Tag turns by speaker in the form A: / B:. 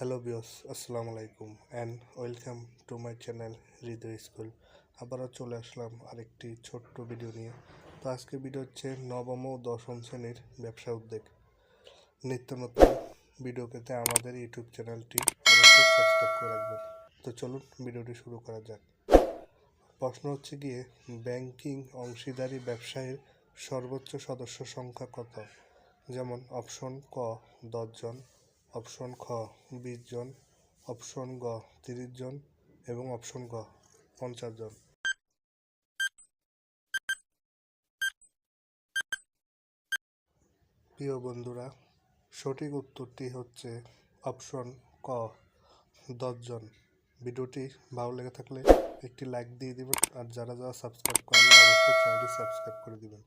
A: Hello বিয়স আসসালামু আলাইকুম and welcome to my channel Hridoy school আবারও চলে আসলাম আরেকটি ছোট্ট ভিডিও নিয়ে। তো আজকে ভিডিও হচ্ছে নবম ও দশম শ্রেণির ব্যবসা উদ্যোগ। নিত্য নতুন ভিডিও পেতে আমাদের ইউটিউব চ্যানেলটি অবশ্যই সাবস্ক্রাইব করে রাখবেন। তো চলুন ভিডিওটি শুরু করা যাক। প্রশ্ন হচ্ছে গিয়ে ব্যাংকিং অংশীদারি ব্যবসায়ের সর্বোচ্চ সদস্য সংখ্যা কত? যেমন অপশন ক, দশজন। অপশন খ, বিশ জন। অপশন গ, তিরিশ জন। এবং অপশন গ, পঞ্চাশ জন। প্রিয় বন্ধুরা, সঠিক উত্তরটি হচ্ছে অপশন ক দশজন ভিডিওটি ভালো লেগে থাকলে একটি লাইক দিয়ে দিবেন। আর যারা যারা সাবস্ক্রাইব করেন অবশ্যই চ্যানেলটি সাবস্ক্রাইব করে দিবেন।